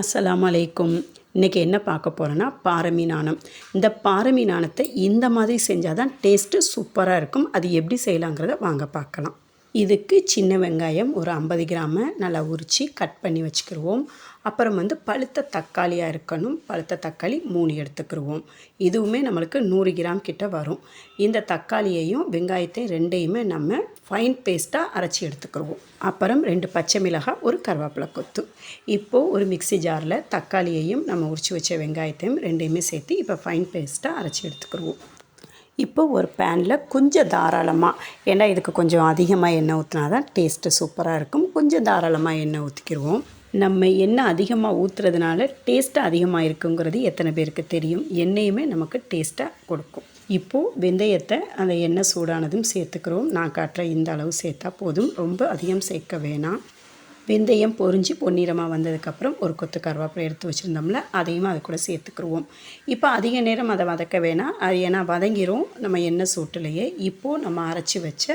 அஸ்லாம் அலைக்கும் இன்றைக்கி என்ன பார்க்க போகிறோன்னா பாறை நாணம். இந்த பாறை நாணத்தை இந்த மாதிரி செஞ்சால் தான் டேஸ்ட்டு சூப்பராக இருக்கும். அது எப்படி செய்யலாங்கிறத வாங்க பார்க்கலாம். இதுக்கு சின்ன வெங்காயம் ஒரு ஐம்பது கிராமை நல்லா உரித்து கட் பண்ணி வச்சுக்கிடுவோம் அப்புறம் வந்து பழுத்த தக்காளியாக இருக்கணும். பழுத்த தக்காளி மூணு எடுத்துக்கிடுவோம் இதுவுமே நம்மளுக்கு நூறு கிராம் கிட்ட வரும். இந்த தக்காளியையும் வெங்காயத்தையும் ரெண்டையுமே நம்ம ஃபைன் பேஸ்ட்டாக அரைச்சி எடுத்துக்கிடுவோம் அப்புறம் ரெண்டு பச்சை மிளகாய் ஒரு கருவேப்பிலை கொத்து. இப்போது ஒரு மிக்சி ஜாரில் தக்காளியையும் நம்ம உரித்து வச்ச வெங்காயத்தையும் ரெண்டையுமே சேர்த்து இப்போ ஃபைன் பேஸ்ட்டாக அரைச்சி எடுத்துக்கிடுவோம் இப்போ ஒரு பேனில் கொஞ்சம் தாராளமாக ஏன்னா இதுக்கு கொஞ்சம் அதிகமாக எண்ணெய் ஊற்றினா தான் டேஸ்ட்டு சூப்பராக இருக்கும். கொஞ்சம் தாராளமாக எண்ணெய் ஊற்றிக்கிடுவோம் நம்ம எண்ணெய் அதிகமாக ஊற்றுறதுனால டேஸ்ட்டு அதிகமாக இருக்குங்கிறது எத்தனை பேருக்கு தெரியும்? எண்ணெயுமே நமக்கு டேஸ்ட்டாக கொடுக்கும். இப்போது வெந்தயத்தை அந்த எண்ணெய் சூடானதும் சேர்த்துக்கிறோம். நான் காட்டுற இந்த அளவு சேர்த்தா போதும். ரொம்ப அதிகம் சேர்க்க வேணாம். வெந்தயம் பொரிஞ்சு பொன்னிறமாக வந்ததுக்கப்புறம் ஒரு கொத்து கருவேப்பிலை எடுத்து வச்சுருந்தோம்ல அதையும் அது கூட சேர்த்துக்குருவோம். இப்போ அதிக நேரம் அதை வதக்க வேணாம். அது ஏன்னா வதங்கிரும். நம்ம எண்ணெய் சூட்டிலேயே இப்போது நம்ம அரைச்சி வச்ச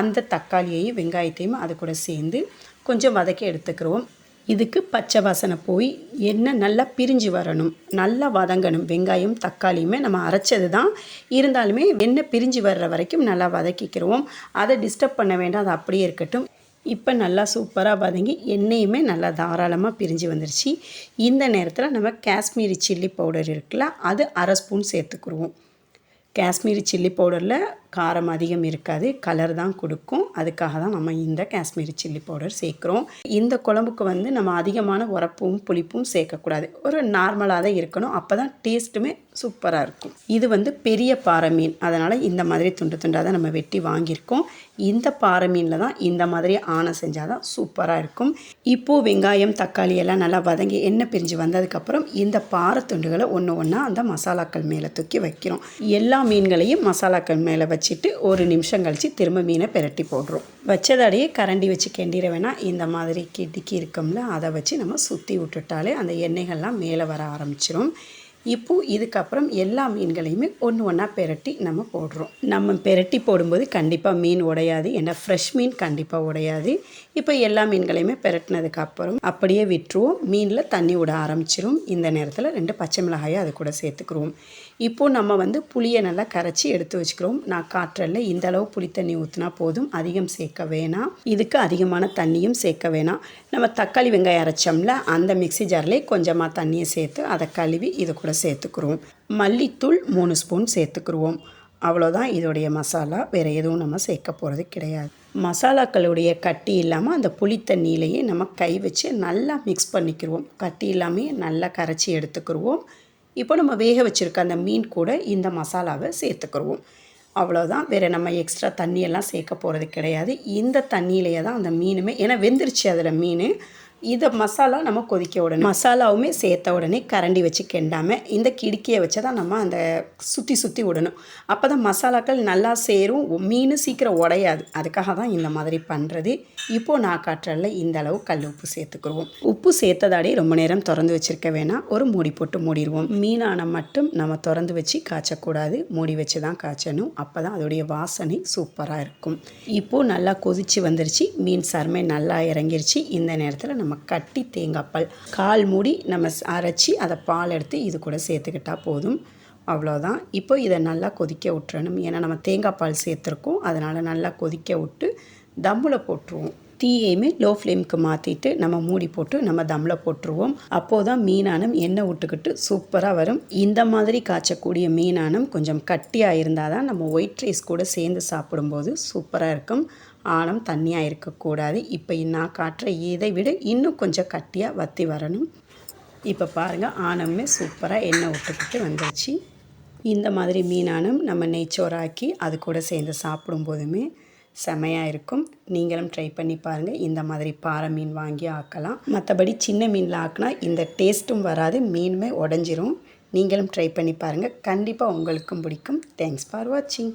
அந்த தக்காளியையும் வெங்காயத்தையும் அது கூட சேர்ந்து கொஞ்சம் வதக்கி எடுத்துக்கிறோம் இதுக்கு பச்சை வாசனை போய் எண்ணெய் நல்லா பிரிஞ்சு வரணும். நல்லா வதங்கணும். வெங்காயம் தக்காளியுமே நம்ம அரைச்சது தான் இருந்தாலுமே எண்ணெய் பிரிஞ்சு வர்ற வரைக்கும் நல்லா வதக்கிக்கிறோம் அதை டிஸ்டர்ப் பண்ண வேண்டாம். அது அப்படியே இருக்கட்டும். இப்போ நல்லா சூப்பராக வதங்கி எண்ணெயுமே நல்லா தாராளமாக பிரிஞ்சு வந்துருச்சு. இந்த நேரத்தில் நம்ம காஷ்மீரி சில்லி பவுடர் இருக்குல்ல அது அரை ஸ்பூன் சேர்த்துக்குருவோம். காஷ்மீரி சில்லி பவுடரில் காரம் அதிகம் இருக்காது கலர் தான் கொடுக்கும். அதுக்காக தான் நம்ம இந்த காஷ்மீரி சில்லி பவுடர் சேர்க்குறோம். இந்த குழம்புக்கு வந்து நம்ம அதிகமான உரப்பும் புளிப்பும் சேர்க்கக்கூடாது. ஒரு நார்மலாக தான் இருக்கணும். அப்போ தான் டேஸ்ட்டுமே சூப்பராக இருக்கும். இது வந்து பெரிய பாறை மீன். அதனால் இந்த மாதிரி துண்டு துண்டாக தான் நம்ம வெட்டி வாங்கியிருக்கோம். இந்த பாறை மீனில் தான் இந்த மாதிரி ஆணை செஞ்சால் தான் சூப்பராக இருக்கும். இப்போது வெங்காயம் தக்காளி எல்லாம் நல்லா வதங்கி எண்ணெய் பிரிஞ்சு வந்ததுக்கப்புறம் இந்த பாறை துண்டுகளை ஒன்று ஒன்றா அந்த மசாலாக்கள் மேலே தூக்கி வைக்கிறோம். எல்லா மீன்களையும் மசாலாக்கள் மேலே வச்சுட்டு ஒரு நிமிஷம் கழித்து திரும்ப மீனை பெரட்டி போடுறோம். வச்சதடையே கரண்டி வச்சு கெண்டிட வேணால் இந்த மாதிரி கிட்டிக்கி இருக்கோம்ல அதை வச்சு நம்ம சுற்றி விட்டுட்டாலே அந்த எண்ணெய்கள்லாம் மேலே வர ஆரம்பிச்சிடும் இப்போது இதுக்கப்புறம் எல்லா மீன்களையுமே ஒன்று ஒன்றா பெரட்டி நம்ம போடுறோம். நம்ம பெரட்டி போடும்போது கண்டிப்பாக மீன் உடையாது. ஏன்னா ஃப்ரெஷ் மீன் கண்டிப்பாக உடையாது. இப்போ எல்லா மீன்களையுமே பெரட்டினதுக்கப்புறம் அப்படியே விட்டுருவோம். மீனில் தண்ணி விட ஆரம்பிச்சிரும். இந்த நேரத்தில் ரெண்டு பச்சை மிளகாயை அது கூட சேர்த்துக்குருவோம். இப்போது நம்ம வந்து புளியை நல்லா கரைச்சி எடுத்து வச்சுக்கிறோம். நான் காற்றல்ல இந்த அளவு புளி தண்ணி ஊற்றினா போதும். அதிகம் சேர்க்க வேணாம். இதுக்கு அதிகமான தண்ணியும் சேர்க்க வேணாம். நம்ம தக்காளி வெங்காயம் அரைச்சோம்ல அந்த மிக்சி ஜார்லேயே கொஞ்சமாக தண்ணியை சேர்த்து அதை கழுவி இதை கூட சேர்த்துக்கிறோம். மல்லித்தூள் மூணு ஸ்பூன் சேர்த்துக்குருவோம் அவ்வளோதான் இதோடைய மசாலா. வேறு எதுவும் நம்ம சேர்க்க போகிறது கிடையாது. மசாலாக்களுடைய கட்டி இல்லாமல் அந்த புளித்தண்ணியிலையே நம்ம கை வச்சு நல்லா மிக்ஸ் பண்ணிக்கிடுவோம் கட்டி இல்லாமல் நல்லா கரைச்சி எடுத்துக்கிடுவோம் இப்போ நம்ம வேக வச்சுருக்க அந்த மீன் கூட இந்த மசாலாவை சேர்த்துக்கிடுவோம் அவ்வளோதான். வேறு நம்ம எக்ஸ்ட்ரா தண்ணியெல்லாம் சேர்க்க போகிறது கிடையாது. இந்த தண்ணியிலேயே தான் அந்த மீனுமே ஏன்னா வெந்துருச்சு அதில் மீன். இதை மசாலா நம்ம கொதிக்க உடனே மசாலாவுமே சேர்த்த உடனே கரண்டி வச்சு கெண்டாமல் இந்த கிடுக்கியை வச்சு தான் நம்ம அந்த சுற்றி சுற்றி விடணும். அப்போ தான் மசாலாக்கள் நல்லா சேரும் மீன் சீக்கிரம் உடையாது. அதுக்காக தான் இந்த மாதிரி பண்ணுறது இப்போது நான் காட்டுறல இந்த அளவு கல் உப்பு சேர்த்துக்குருவோம். உப்பு சேர்த்ததாடி ரொம்ப நேரம் திறந்து வச்சுருக்க வேணாம். ஒரு மூடி போட்டு மூடிடுவோம் மீனான மட்டும் நம்ம திறந்து வச்சு காய்ச்சக்கூடாது. மூடி வச்சு தான் காய்ச்சணும். அப்போ தான் அதோடைய வாசனை சூப்பராக இருக்கும். இப்போது நல்லா கொதித்து வந்துருச்சு. மீன் சருமை நல்லா இறங்கிருச்சு. இந்த நேரத்தில் நம்ம நம்ம கட்டி தேங்காய் பால். கால் மூடி நம்ம அரைச்சி அதை பால் எடுத்து இது கூட சேர்த்துக்கிட்டால் போதும். அவ்வளோதான். இப்போ இதை நல்லா கொதிக்க விட்டுறணும். ஏன்னா நம்ம தேங்காய் பால் சேர்த்துருக்கோம். அதனால் நல்லா கொதிக்க விட்டு தம்மில் போட்டுருவோம். தீயையுமே லோ ஃப்ளேமுக்கு மாற்றிட்டு நம்ம மூடி போட்டு நம்ம தம்மில் போட்டுருவோம். அப்போது தான் மீனானம் எண்ணெய் விட்டுக்கிட்டு சூப்பராக வரும். இந்த மாதிரி காய்ச்சக்கூடிய மீனானம் கொஞ்சம் கட்டியாக இருந்தால் தான் நம்ம ஒயிட் ரைஸ் கூட சேர்ந்து சாப்பிடும்போது சூப்பராக இருக்கும். ஆழம் தண்ணியாக இருக்கக்கூடாது. இப்போ நான் காட்டுற இதை விட இன்னும் கொஞ்சம் கட்டியாக வற்றி வரணும். இப்போ பாருங்கள் ஆனமே சூப்பராக எண்ணெய் விட்டுக்கிட்டு வந்துருச்சு. இந்த மாதிரி மீனானும் நம்ம நெய்ச்சோறாக்கி அது கூட சேர்ந்து சாப்பிடும் போதுமே செமையாக இருக்கும். நீங்களும் ட்ரை பண்ணி பாருங்கள் இந்த மாதிரி பாறை மீன் வாங்கி ஆக்கலாம். மற்றபடி சின்ன மீனில் ஆக்கினா இந்த டேஸ்ட்டும் வராது. மீனுமே உடஞ்சிரும். நீங்களும் ட்ரை பண்ணி பாருங்கள் கண்டிப்பாக உங்களுக்கும் பிடிக்கும். தேங்க்ஸ் ஃபார் வாட்சிங்